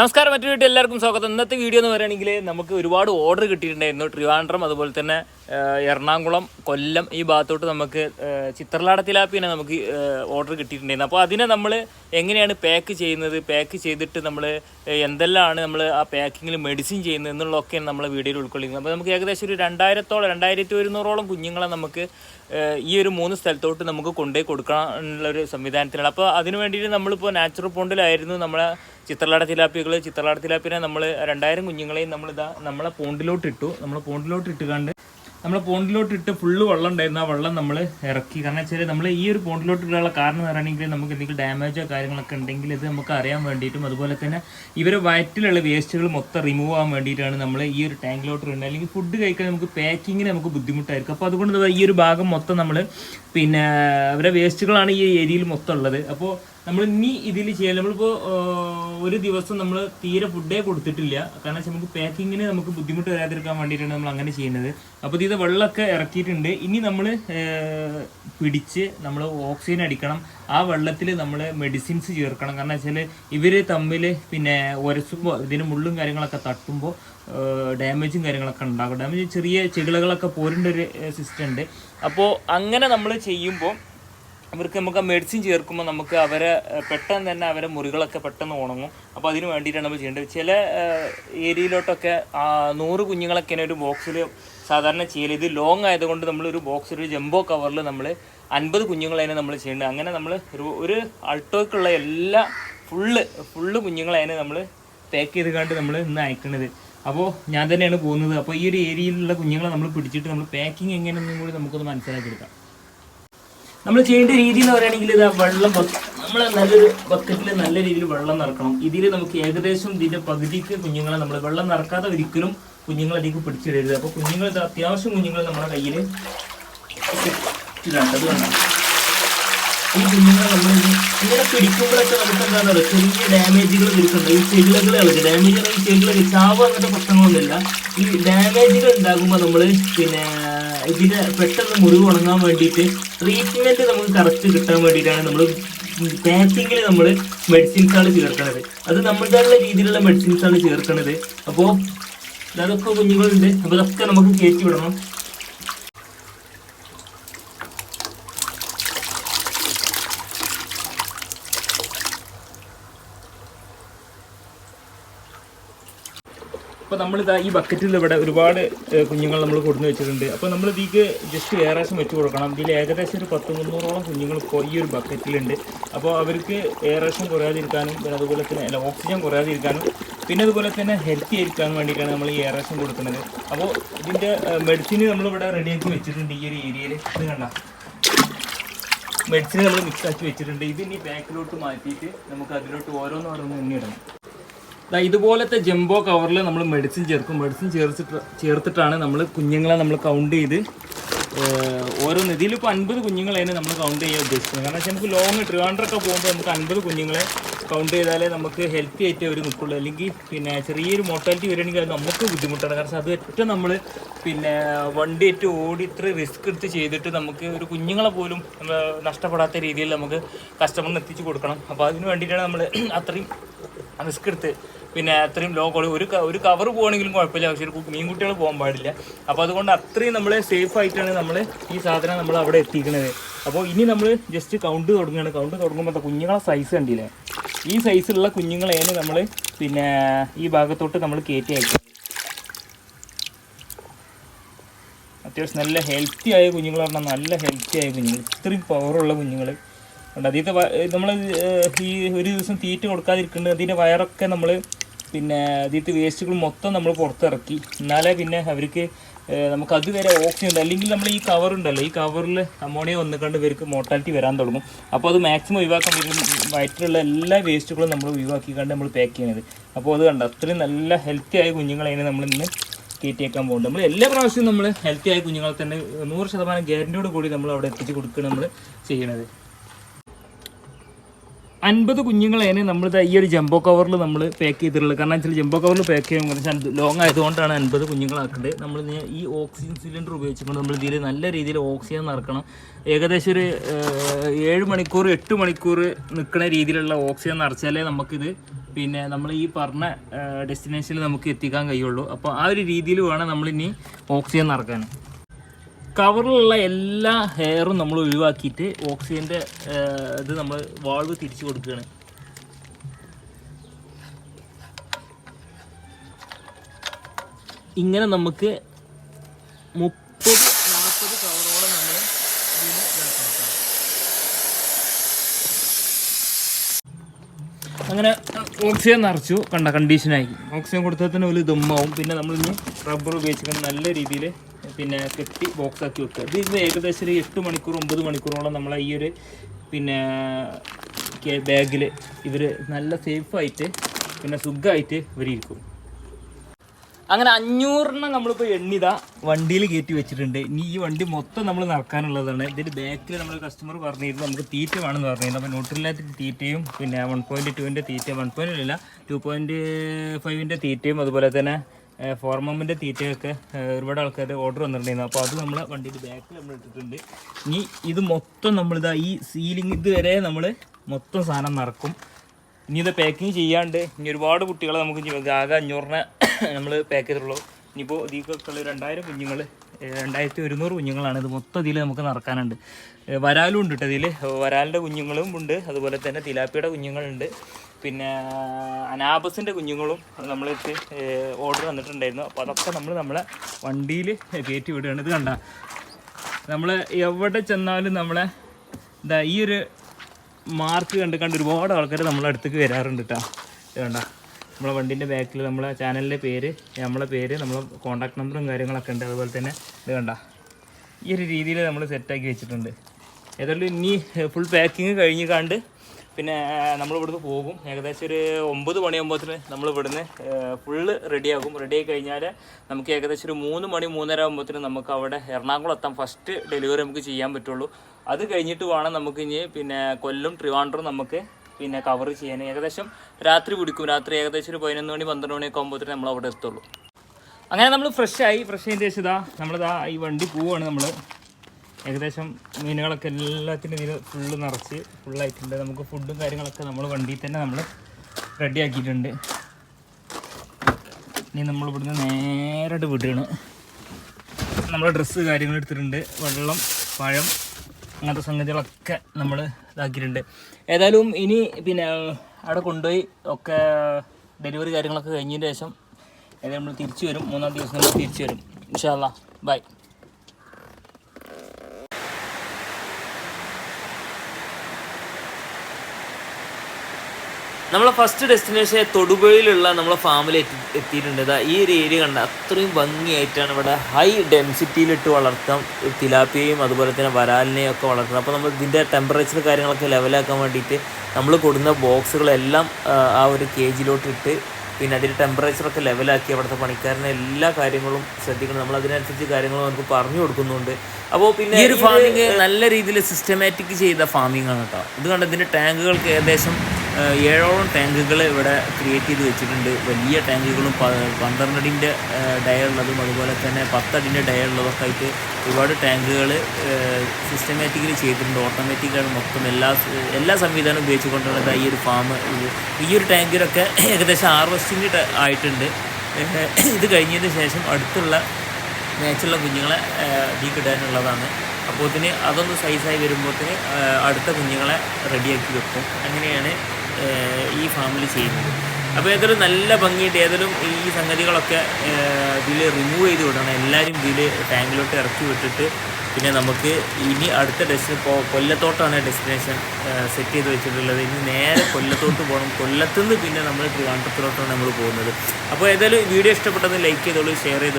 നമസ്കാരം മറ്റു വീട്ടിൽ എല്ലാവർക്കും സ്വാഗതം. ഇന്നത്തെ വീഡിയോ എന്ന് പറയുകയാണെങ്കിൽ നമുക്ക് ഒരുപാട് ഓർഡർ കിട്ടിയിട്ടുണ്ടായിരുന്നു. ട്രിവാൻഡ്രം അതുപോലെ തന്നെ എറണാകുളം കൊല്ലം ഈ ഭാഗത്തോട്ട് നമുക്ക് ചിത്രലാട തിലാപ്പിനെ നമുക്ക് ഓർഡർ കിട്ടിയിട്ടുണ്ടായിരുന്നു. അപ്പോൾ അതിനെ നമ്മൾ എങ്ങനെയാണ് പാക്ക് ചെയ്യുന്നത്? പാക്ക് ചെയ്തിട്ട് നമ്മൾ എന്തെല്ലാമാണ് നമ്മൾ ആ പാക്കിങ്ങിൽ മെഡിസിൻ ചെയ്യുന്നത് എന്നുള്ളതൊക്കെയാണ് നമ്മൾ വീഡിയോയിൽ ഉൾക്കൊള്ളിക്കുന്നത്. അപ്പോൾ നമുക്ക് ഏകദേശം ഒരു രണ്ടായിരത്തോളം രണ്ടായിരത്തി ഒരുന്നൂറോളം കുഞ്ഞുങ്ങളെ നമുക്ക് ഈ ഒരു മൂന്ന് സ്ഥലത്തോട്ട് നമുക്ക് കൊണ്ടുപോയി കൊടുക്കാനുള്ള ഒരു സംവിധാനത്തിലാണ്. അപ്പോൾ അതിന് വേണ്ടിയിട്ട് നമ്മളിപ്പോൾ നാച്ചുറൽ പോണ്ടിലായിരുന്നു നമ്മളെ ചിത്രലാട തിലാപ്പികൾ ചിത്രലാട തിലാപ്പിനെ നമ്മൾ രണ്ടായിരം കുഞ്ഞുങ്ങളെയും നമ്മളിതാ നമ്മളെ പോണ്ടിലോട്ട് ഇട്ടു നമ്മളെ പോണ്ടിലോട്ട് ഇട്ടുകൊണ്ട് നമ്മളെ പോണ്ടിലോട്ട് ഇട്ട് ഫുള്ള് വെള്ളം ഉണ്ടായിരുന്നു. ആ വെള്ളം നമ്മൾ ഇറക്കി. കാരണം വെച്ചാൽ നമ്മൾ ഈ ഒരു പോണ്ടിലോട്ട് ഇടാനുള്ള കാരണം പറയുകയാണെങ്കിൽ നമുക്ക് എന്തെങ്കിലും ഡാമേജോ കാര്യങ്ങളൊക്കെ ഉണ്ടെങ്കിൽ ഇത് നമുക്ക് അറിയാൻ വേണ്ടിയിട്ടും അതുപോലെ തന്നെ ഇവരെ വയറ്റിലുള്ള വേസ്റ്റുകൾ മൊത്തം റിമൂവ് ആവാൻ വേണ്ടിയിട്ടാണ് നമ്മൾ ഈ ഒരു ടാങ്കിലോട്ട് ഇടുന്നത്. അല്ലെങ്കിൽ ഫുഡ് കഴിക്കാൻ നമുക്ക് പാക്കിങ്ങിന് നമുക്ക് ബുദ്ധിമുട്ടായിരിക്കും. അപ്പോൾ അതുകൊണ്ട് ഈ ഒരു ഭാഗം മൊത്തം നമ്മൾ പിന്നെ അവരെ വേസ്റ്റുകളാണ് ഈ ഏരിയയിൽ മൊത്തം ഉള്ളത്. അപ്പോൾ നമ്മൾ ഇനി ഇതിൽ ചെയ്യാൻ നമ്മളിപ്പോൾ ഒരു ദിവസം നമ്മൾ തീരെ ഫുഡേ കൊടുത്തിട്ടില്ല. കാരണം വെച്ചാൽ നമുക്ക് പാക്കിങ്ങിന് നമുക്ക് ബുദ്ധിമുട്ട് വരാതിരിക്കാൻ വേണ്ടിയിട്ടാണ് നമ്മൾ അങ്ങനെ ചെയ്യുന്നത്. അപ്പോൾ ഇത് വെള്ളമൊക്കെ ഇറക്കിയിട്ടുണ്ട്. ഇനി നമ്മൾ പിടിച്ച് നമ്മൾ ഓക്സിജൻ അടിക്കണം. ആ വെള്ളത്തിൽ നമ്മൾ മെഡിസിൻസ് ചേർക്കണം. കാരണം വെച്ചാൽ ഇവർ തമ്മിൽ പിന്നെ ഉരസുമ്പോൾ ഇതിന് മുള്ളും കാര്യങ്ങളൊക്കെ തട്ടുമ്പോൾ ഡാമേജും കാര്യങ്ങളൊക്കെ ഉണ്ടാകും. ഡാമേജ് ചെറിയ ചെകിളകളൊക്കെ പോരേണ്ട ഒരു സിസ്റ്റം ഉണ്ട്. അപ്പോൾ അങ്ങനെ നമ്മൾ ചെയ്യുമ്പോൾ അവർക്ക് നമുക്ക് മെഡിസിൻ ചേർക്കുമ്പോൾ നമുക്ക് അവരെ പെട്ടെന്ന് തന്നെ അവരെ മുറികളൊക്കെ പെട്ടെന്ന് ഉണങ്ങും. അപ്പോൾ അതിന് വേണ്ടിയിട്ടാണ് നമ്മൾ ചെയ്യേണ്ടത്. ചില ഏരിയയിലോട്ടൊക്കെ നൂറ് കുഞ്ഞുങ്ങളൊക്കെ ഒരു ബോക്സിൽ സാധാരണ ചെയ്യൽ ഇത് ലോങ് ആയതുകൊണ്ട് നമ്മൾ ഒരു ബോക്സിൽ ഒരു ജംബോ കവറിൽ നമ്മൾ അൻപത് കുഞ്ഞുങ്ങളതിനെ നമ്മൾ ചെയ്യേണ്ടത്. അങ്ങനെ നമ്മൾ ഒരു ഒരു അൾട്ടോയ്ക്കുള്ള എല്ലാ ഫുള്ള് ഫുള്ള് കുഞ്ഞുങ്ങളതിനെ നമ്മൾ പാക്ക് ചെയ്ത് കണ്ട് നമ്മൾ ഇന്ന് അയക്കണത്. അപ്പോൾ ഞാൻ തന്നെയാണ് പോകുന്നത്. അപ്പോൾ ഈ ഒരു ഏരിയയിലുള്ള കുഞ്ഞുങ്ങളെ നമ്മൾ പിടിച്ചിട്ട് നമ്മൾ പാക്കിങ് എങ്ങനെയെന്നും കൂടി നമുക്കൊന്ന് മനസ്സിലാക്കി മനസ്സിലാക്കിയെടുക്കാം നമ്മൾ ചെയ്യേണ്ട രീതി എന്ന് പറയുകയാണെങ്കിൽ ഇത് വെള്ളം നമ്മൾ നല്ലൊരു ബക്കറ്റിൽ നല്ല രീതിയിൽ വെള്ളം നിറക്കണം. ഇതിൽ നമുക്ക് ഏകദേശം ഇതിന്റെ പകുതിക്ക് കുഞ്ഞുങ്ങളെ നമ്മൾ വെള്ളം നിറക്കാതെ ഒരിക്കലും കുഞ്ഞുങ്ങളെ അതിലേക്ക് പിടിച്ചിടരുത്. അപ്പോൾ കുഞ്ഞുങ്ങൾ അത്യാവശ്യം കുഞ്ഞുങ്ങൾ നമ്മുടെ കയ്യിൽ ഇതാണ് അത് വേണം. ഈ കുഞ്ഞുങ്ങളെ നമ്മൾ ഇങ്ങനെ പിടിക്കുമ്പോഴൊക്കെ നമുക്ക് എന്താ പറയുക ചെറിയ ഡാമേജുകൾ വരുന്നുണ്ട്. ഈ ചെകിളകൾ ഇളകി ഡാമേജ് ഈ ചെകിളകൾ ചാവ് അങ്ങനത്തെ പ്രശ്നങ്ങളൊന്നുമില്ല ഈ ഡാമേജുകൾ ഉണ്ടാകുമ്പോൾ നമ്മൾ പിന്നെ ഇതിന് പെട്ടെന്ന് മുറിവ് ഉണങ്ങാൻ വേണ്ടിയിട്ട് ട്രീറ്റ്മെന്റ് നമുക്ക് കറക്റ്റ് കിട്ടാൻ വേണ്ടിയിട്ടാണ് നമ്മൾ പാക്കിങ്ങിൽ നമ്മൾ മെഡിസിൻസാണ് ചേർക്കുന്നത്. അത് നമ്മുടേതായുള്ള രീതിയിലുള്ള മെഡിസിൻസാണ് ചേർക്കുന്നത്. അപ്പോൾ അതൊക്കെ കുഞ്ഞുങ്ങളുണ്ട്. അപ്പോൾ ഇതൊക്കെ നമുക്ക് കയറ്റി വിടണം. അപ്പോൾ നമ്മളിതാ ഈ ബക്കറ്റിൽ ഇവിടെ ഒരുപാട് കുഞ്ഞുങ്ങൾ നമ്മൾ കൊടുന്ന് വെച്ചിട്ടുണ്ട്. അപ്പോൾ നമ്മൾ ഇതിക്ക് ജസ്റ്റ് എയറേഷൻ വെച്ച് കൊടുക്കണം. ഇതിൽ ഏകദേശം ഒരു പത്ത് മുന്നൂറോളം കുഞ്ഞുങ്ങൾ ഇപ്പോൾ ഈ ഒരു ബക്കറ്റിലുണ്ട് അപ്പോൾ അവർക്ക് എയറേഷൻ കുറയാതിരിക്കാനും പിന്നെ അതുപോലെ തന്നെ അല്ല ഓക്സിജൻ കുറയാതിരിക്കാനും പിന്നെ അതുപോലെ തന്നെ ഹെൽത്തി ആയിരിക്കാൻ വേണ്ടിയിട്ടാണ് നമ്മൾ ഈ എയറേഷൻ കൊടുക്കുന്നത്. അപ്പോൾ ഇതിന്റെ മെഡിസിൻ നമ്മളിവിടെ റെഡിയാക്കി വെച്ചിട്ടുണ്ട് ഈ ഒരു ഏരിയയിൽ ഇത് കണ്ട? മെഡിസിൻ നമ്മൾ മിക്സ് ആക്കി വെച്ചിട്ടുണ്ട്. ഇത് ഇനി ബാക്കിലോട്ട് മാറ്റിയിട്ട് നമുക്ക് അതിലോട്ട് ഓരോന്ന് ഓരോന്ന് എണ്ണി ഇടണം. ഇതുപോലത്തെ ജംബോ കവറിൽ നമ്മൾ മെഡിസിൻ ചേർക്കും. മെഡിസിൻ ചേർത്തിട്ട് ചേർത്തിട്ടാണ് നമ്മൾ കുഞ്ഞുങ്ങളെ നമ്മൾ കൗണ്ട് ചെയ്ത് ഓരോ ഇതിലിപ്പോൾ അൻപത് കുഞ്ഞുങ്ങളെയാണ് നമ്മൾ കൗണ്ട് ചെയ്യാൻ ഉദ്ദേശിക്കുന്നത്. കാരണം വെച്ചാൽ നമുക്ക് ലോങ് ട്രിവാൻഡ്രൊക്കെ പോകുമ്പോൾ നമുക്ക് അൻപത് കുഞ്ഞുങ്ങളെ കൗണ്ട് ചെയ്താലേ നമുക്ക് ഹെൽത്തി ആയിട്ട് അവർ നിൽക്കുള്ളൂ അല്ലെങ്കിൽ പിന്നെ ചെറിയൊരു മോർട്ടാലിറ്റി വരികയാണെങ്കിൽ അത് നമുക്ക് ബുദ്ധിമുട്ടാണ്. കാരണം അത് ഏറ്റവും നമ്മൾ പിന്നെ വണ്ടി ഏറ്റവും ഓടി ഇത്ര റിസ്ക് എടുത്ത് ചെയ്തിട്ട് നമുക്ക് ഒരു കുഞ്ഞുങ്ങളെ പോലും നഷ്ടപ്പെടാത്ത രീതിയിൽ നമുക്ക് കസ്റ്റമറിന് എത്തിച്ചു കൊടുക്കണം. അപ്പോൾ അതിന് വേണ്ടിയിട്ടാണ് നമ്മൾ അത്രയും റിസ്ക് എടുത്ത് പിന്നെ അത്രയും ലോ ക്വാളിറ്റി ഒരു ഒരു കവർ പോകുകയാണെങ്കിലും കുഴപ്പമില്ല. പക്ഷേ ഒരു മീൻകുട്ടികൾ പോകാൻ പാടില്ല. അപ്പോൾ അതുകൊണ്ട് അത്രയും നമ്മൾ സേഫ് ആയിട്ടാണ് നമ്മൾ ഈ സാധനം നമ്മൾ അവിടെ എത്തിക്കുന്നത് അപ്പോൾ ഇനി നമ്മൾ ജസ്റ്റ് കൗണ്ട് തുടങ്ങുകയാണ് കൗണ്ട് തുടങ്ങുമ്പോൾ കുഞ്ഞുങ്ങളെ സൈസ് കണ്ടില്ലേ? ഈ സൈസിലുള്ള കുഞ്ഞുങ്ങളേനെ നമ്മൾ പിന്നെ ഈ ഭാഗത്തോട്ട് നമ്മൾ കയറ്റി അയക്കുന്നത് അത്യാവശ്യം നല്ല ഹെൽത്തി ആയ കുഞ്ഞുങ്ങൾ പറഞ്ഞാൽ നല്ല ഹെൽത്തി ആയ കുഞ്ഞുങ്ങൾ ഇത്രയും പവറുള്ള കുഞ്ഞുങ്ങൾ ഉണ്ട് അതിന്റെ നമ്മൾ ഈ ഒരു ദിവസം തീറ്റ കൊടുക്കാതിരിക്കുന്നുണ്ട് അതിന്റെ വയറൊക്കെ നമ്മൾ പിന്നെ അതിന്റെ വേസ്റ്റുകൾ മൊത്തം നമ്മൾ പുറത്തിറക്കി. എന്നാലേ പിന്നെ അവർക്ക് നമുക്ക് അതുവരെ ഓക്സിജൻ ഉണ്ട്. അല്ലെങ്കിൽ നമ്മൾ ഈ കവർ ഉണ്ടല്ലോ ഈ കവറിൽ അമോണിയ വന്നുകൊണ്ട് ഇവർക്ക് മോർട്ടാലിറ്റി വരാൻ തുടങ്ങും. അപ്പോൾ അത് മാക്സിമം ഒഴിവാക്കാൻ പറ്റും വയറ്റിലുള്ള എല്ലാ വേസ്റ്റുകളും നമ്മൾ ഒഴിവാക്കിക്കാണ്ട് നമ്മൾ പാക്ക് ചെയ്യുന്നത് അപ്പോൾ അത് കണ്ട അത്രയും നല്ല ഹെൽത്തി ആയ കുഞ്ഞുങ്ങളതിനെ നമ്മൾ ഇന്ന് കയറ്റിയേക്കാൻ പോകുന്നത് നമ്മൾ എല്ലാ പ്രാവശ്യവും നമ്മൾ ഹെൽത്തി ആയ കുഞ്ഞുങ്ങളെ തന്നെ നൂറ് ശതമാനം ഗ്യാരന്റിയോട് കൂടി നമ്മൾ അവിടെ എത്തിച്ച് കൊടുക്കുകയാണ് നമ്മൾ ചെയ്യണത്. അൻപത് കുഞ്ഞുങ്ങളേനെ നമ്മൾ ഈ ഒരു ജംബോ കവറിൽ നമ്മൾ പാക്ക് ചെയ്തിട്ടുള്ളത്. കാരണം വെച്ചാൽ ജംബോ കവറിൽ പാക്ക് ചെയ്യുമ്പോൾ കുറച്ച് ലോങ് ആയതുകൊണ്ടാണ് അൻപത് കുഞ്ഞുങ്ങളാക്കുന്നത് നമ്മൾ ഈ ഓക്സിജൻ സിലിണ്ടർ ഉപയോഗിച്ചുകൊണ്ട് നമ്മൾ ഇതിൽ നല്ല രീതിയിൽ ഓക്സിജൻ നിറക്കണം ഏകദേശം ഒരു ഏഴ് മണിക്കൂർ എട്ട് മണിക്കൂർ നിൽക്കുന്ന രീതിയിലുള്ള ഓക്സിജൻ നിറച്ചാലേ നമുക്കിത് പിന്നെ നമ്മൾ ഈ പറഞ്ഞ ഡെസ്റ്റിനേഷനിൽ നമുക്ക് എത്തിക്കാൻ കഴിയുള്ളൂ. അപ്പോൾ ആ ഒരു രീതിയിൽ വേണം നമ്മളിനി ഓക്സിജൻ നിറക്കാൻ കവറിലുള്ള എല്ലാ ഹെയറും നമ്മൾ ഒഴിവാക്കിയിട്ട് ഓക്സിജന്റെ ഇത് നമ്മൾ വാൾവ് തിരിച്ചു കൊടുക്കുകയാണ്. ഇങ്ങനെ നമുക്ക് മുപ്പത് നാൽപ്പത് കവറോളം നമ്മൾ അങ്ങനെ ഓക്സിജൻ നിറച്ചു. കണ്ട കണ്ടീഷനായി ഓക്സിജൻ കൊടുത്താൽ തന്നെ ഒരു ദമ്മാവും. പിന്നെ നമ്മൾ ഇനി റബ്ബർ ഉപയോഗിച്ചിട്ട് നല്ല രീതിയിൽ പിന്നെ കെട്ടി ബോക്സ് ആക്കി വെക്കുക. ഇത് ഇത് ഏകദേശം ഒരു എട്ട് മണിക്കൂർ ഒമ്പത് മണിക്കൂറോളം നമ്മളെ ഈ ഒരു പിന്നെ ബാഗിൽ ഇവർ നല്ല സേഫായിട്ട് പിന്നെ സുഖമായിട്ട് ഇവരിയിരിക്കും അങ്ങനെ അഞ്ഞൂറെണ്ണം നമ്മളിപ്പോൾ എണ്ണിതാ വണ്ടിയിൽ കയറ്റി വെച്ചിട്ടുണ്ട്. ഇനി ഈ വണ്ടി മൊത്തം നമ്മൾ നടക്കാനുള്ളതാണ്. ഇതിന്റെ ബാക്കിൽ നമ്മൾ കസ്റ്റമർ പറഞ്ഞിരുന്നു. നമുക്ക് തീറ്റ വേണമെന്ന് പറഞ്ഞിരുന്നു. അപ്പോൾ ന്യൂട്രലായിട്ട് തീറ്റയും പിന്നെ വൺ പോയിന്റ് ടുവിന്റെ തീറ്റ വൺ പോയിന്റ് ഇല്ല ടു പോയിന്റ് ഫൈവിന്റെ തീറ്റയും അതുപോലെ തന്നെ ഫോർമമിന്റെ തീറ്റയൊക്കെ ഒരുപാട് ആൾക്കാർ ഓർഡർ വന്നിട്ടുണ്ടായിരുന്നു. അപ്പോൾ അത് നമ്മൾ വണ്ടിയുടെ ബാക്കിൽ നമ്മൾ ഇട്ടിട്ടുണ്ട്. ഇനി ഇത് മൊത്തം നമ്മളിതാ ഈ സീലിംഗ് ഇതുവരെ നമ്മൾ മൊത്തം സാധനം നടക്കും ഇനി ഇത് പാക്കിങ് ചെയ്യാണ്ട് ഇനി ഒരുപാട് കുട്ടികളെ നമുക്ക് ആകെ അഞ്ഞൂറിനെ നമ്മൾ പാക്ക് ചെയ്തിട്ടുള്ളൂ. ഇനിയിപ്പോൾ ഇതിലേക്കൊക്കെ ഉള്ള രണ്ടായിരം കുഞ്ഞുങ്ങൾ രണ്ടായിരത്തി ഒരുന്നൂറ് കുഞ്ഞുങ്ങളാണ്. ഇത് മൊത്തം ഇതിൽ നമുക്ക് നടക്കാനുണ്ട് വരാലും ഉണ്ട് കേട്ടോ ഇതിൽ വരാലിന്റെ കുഞ്ഞുങ്ങളും ഉണ്ട് അതുപോലെ തന്നെ തിലാപ്പിയുടെ കുഞ്ഞുങ്ങളുണ്ട്. പിന്നെ അനാബസിന്റെ കുഞ്ഞുങ്ങളും നമ്മളെത്തി ഓർഡർ വന്നിട്ടുണ്ടായിരുന്നു. അപ്പോൾ അതൊക്കെ നമ്മൾ നമ്മളെ വണ്ടിയിൽ കയറ്റി വിടുകയാണ്. ഇത് കണ്ട? നമ്മൾ എവിടെ ചെന്നാലും നമ്മളെ എന്താ ഈ ഒരു മാർക്ക് കണ്ട് കണ്ട് ഒരുപാട് ആൾക്കാർ നമ്മളെ അടുത്തേക്ക് വരാറുണ്ട് കേട്ടോ ഇത് കണ്ട? നമ്മളെ വണ്ടീന്റെ ബാക്കിൽ നമ്മളെ ചാനലിന്റെ പേര് നമ്മളെ പേര് നമ്മളെ കോൺടാക്ട് നമ്പറും കാര്യങ്ങളൊക്കെ ഉണ്ട്. അതുപോലെ തന്നെ ഇത് കണ്ട? ഈ ഒരു രീതിയിൽ നമ്മൾ സെറ്റാക്കി വെച്ചിട്ടുണ്ട്. ഏതായാലും ഇനി ഫുൾ പാക്കിങ് കഴിഞ്ഞ് കണ്ട് പിന്നെ നമ്മൾ ഇവിടുന്ന് പോകും. ഏകദേശം ഒരു ഒമ്പത് മണിയാകുമ്പോഴത്തിന് നമ്മൾ ഇവിടുന്ന് ഫുള്ള് റെഡിയാകും റെഡിയായി കഴിഞ്ഞാൽ നമുക്ക് ഏകദേശം ഒരു മൂന്ന് മണി മൂന്നര ആകുമ്പോഴത്തിന് നമുക്ക് അവിടെ എറണാകുളം എത്താം. ഫസ്റ്റ് ഡെലിവറി നമുക്ക് ചെയ്യാൻ പറ്റുള്ളൂ. അത് കഴിഞ്ഞിട്ട് വേണം നമുക്ക് ഇനി പിന്നെ കൊല്ലം ട്രിവാൻഡ്രം നമുക്ക് പിന്നെ കവർ ചെയ്യാൻ. ഏകദേശം രാത്രി പിടിക്കും. രാത്രി ഏകദേശം ഒരു പതിനൊന്ന് മണി പന്ത്രണ്ട് മണിയൊക്കെ ആകുമ്പോഴത്തേന് നമ്മൾ അവിടെ എത്തുള്ളൂ. അങ്ങനെ നമ്മൾ ഫ്രഷായി ഫ്രഷ് ഇതാ നമ്മളിതാ ഈ വണ്ടി പോവാണ് നമ്മൾ ഏകദേശം മീനുകളൊക്കെ എല്ലാത്തിനും ഇതിൽ ഫുള്ള് നിറച്ച് ഫുള്ളായിട്ടുണ്ട് നമുക്ക് ഫുഡും കാര്യങ്ങളൊക്കെ നമ്മൾ വണ്ടിയിൽ തന്നെ നമ്മൾ റെഡി ആക്കിയിട്ടുണ്ട്. ഇനി നമ്മൾ ഇവിടുന്ന് നേരിട്ട് വിടുകയാണ്. നമ്മൾ ഡ്രസ്സ് കാര്യങ്ങൾ എടുത്തിട്ടുണ്ട്. വെള്ളം പഴം അങ്ങനത്തെ സംഗതികളൊക്കെ നമ്മൾ ഇതാക്കിയിട്ടുണ്ട്. ഏതായാലും ഇനി പിന്നെ അവിടെ കൊണ്ടുപോയി ഒക്കെ ഡെലിവറി കാര്യങ്ങളൊക്കെ കഴിഞ്ഞതിന് ശേഷം ഏതായാലും നമ്മൾ തിരിച്ചു വരും. മൂന്നാം ദിവസം നമ്മൾ തിരിച്ചു വരും. ഇൻഷാല്ല ബൈ നമ്മളെ ഫസ്റ്റ് ഡെസ്റ്റിനേഷൻ തൊടുപുഴയിലുള്ള നമ്മളെ ഫാമിൽ എത്തി എത്തിയിട്ടുണ്ട്. ഇതാ ഈ ഒരു ഏരിയ കണ്ട അത്രയും ഭംഗിയായിട്ടാണ് ഇവിടെ ഹൈ ഡെൻസിറ്റിയിലിട്ട് വളർത്താം. തിലാപ്പിയയും അതുപോലെ തന്നെ വരാലിനെയും ഒക്കെ വളർത്തുന്നത്. അപ്പോൾ നമ്മൾ ഇതിന്റെ ടെമ്പറേച്ചർ കാര്യങ്ങളൊക്കെ ലെവലാക്കാൻ വേണ്ടിയിട്ട് നമ്മൾ കൊടുക്കുന്ന ബോക്സുകളെല്ലാം ആ, ഒരു കേജിലോട്ട് ഇട്ട് പിന്നെ അതിന്റെ ടെമ്പറേച്ചറൊക്കെ ലെവലാക്കി അവിടുത്തെ പണിക്കാരനെ എല്ലാ കാര്യങ്ങളും ശ്രദ്ധിക്കണം. നമ്മൾ അതിനനുസരിച്ച് കാര്യങ്ങൾ നമുക്ക് പറഞ്ഞു കൊടുക്കുന്നുണ്ട്. അപ്പോൾ പിന്നെ ഈ ഒരു ഫാമിങ് നല്ല രീതിയിൽ സിസ്റ്റമാറ്റിക് ചെയ്ത ഫാമിംഗ് ആണ് കേട്ടോ. ഇത് കണ്ട ഇതിന്റെ ടാങ്കുകൾക്ക് ഏകദേശം ഏഴോളം ടാങ്കുകൾ ഇവിടെ ക്രിയേറ്റ് ചെയ്ത് വെച്ചിട്ടുണ്ട്. വലിയ ടാങ്കുകളും പന്ത്രണ്ടടിന്റെ ഡയറുള്ളതും അതുപോലെ തന്നെ പത്തടിന്റെ ഡയറുള്ളതൊക്കെ ആയിട്ട് ഒരുപാട് ടാങ്കുകൾ സിസ്റ്റമാറ്റിക്കലി ചെയ്തിട്ടുണ്ട്. ഓട്ടോമാറ്റിക്കാണ് മൊത്തം എല്ലാ എല്ലാ സംവിധാനവും ഉപയോഗിച്ചുകൊണ്ടാണ് ദാ ഈ ഒരു ഫാം ഈ ഒരു ടാങ്കിലൊക്കെ ഏകദേശം ഹാർവസ്റ്റിംഗ് ആയിട്ടുണ്ട്. ഇത് കഴിഞ്ഞതിന് ശേഷം അടുത്തുള്ള മേച്ചുള്ള കുഞ്ഞുങ്ങളെ തീ കിട്ടാനുള്ളതാണ് അപ്പോൾ ഇതിന് അതൊന്ന് സൈസായി വരുമ്പോഴത്തേന് അടുത്ത കുഞ്ഞുങ്ങളെ റെഡിയാക്കി വെക്കും. അങ്ങനെയാണ് ഈ ഫാമിൽ ചെയ്യുന്നത്. അപ്പോൾ ഏതൊരു നല്ല ഭംഗിയിട്ട് ഏതൊരു ഈ സംഗതികളൊക്കെ ഇതിൽ റിമൂവ് ചെയ്ത് വിടണം. എല്ലാവരും ഇതിൽ ടാങ്കിലോട്ട് ഇറക്കി വിട്ടിട്ട് പിന്നെ നമുക്ക് ഇനി അടുത്ത ഡെസ്റ്റിന് ഇപ്പോൾ കൊല്ലത്തോട്ടാണ് ഡെസ്റ്റിനേഷൻ സെറ്റ് ചെയ്ത് വെച്ചിട്ടുള്ളത്. ഇനി നേരെ കൊല്ലത്തോട്ട് പോകണം. കൊല്ലത്തുനിന്ന് പിന്നെ നമ്മൾ ട്രിവാൻഡ്രത്തിലോട്ടാണ് നമ്മൾ പോകുന്നത്. അപ്പോൾ ഏതായാലും വീഡിയോ ഇഷ്ടപ്പെട്ടത് ലൈക്ക് ചെയ്തോളൂ ഷെയർ ചെയ്തോളൂ.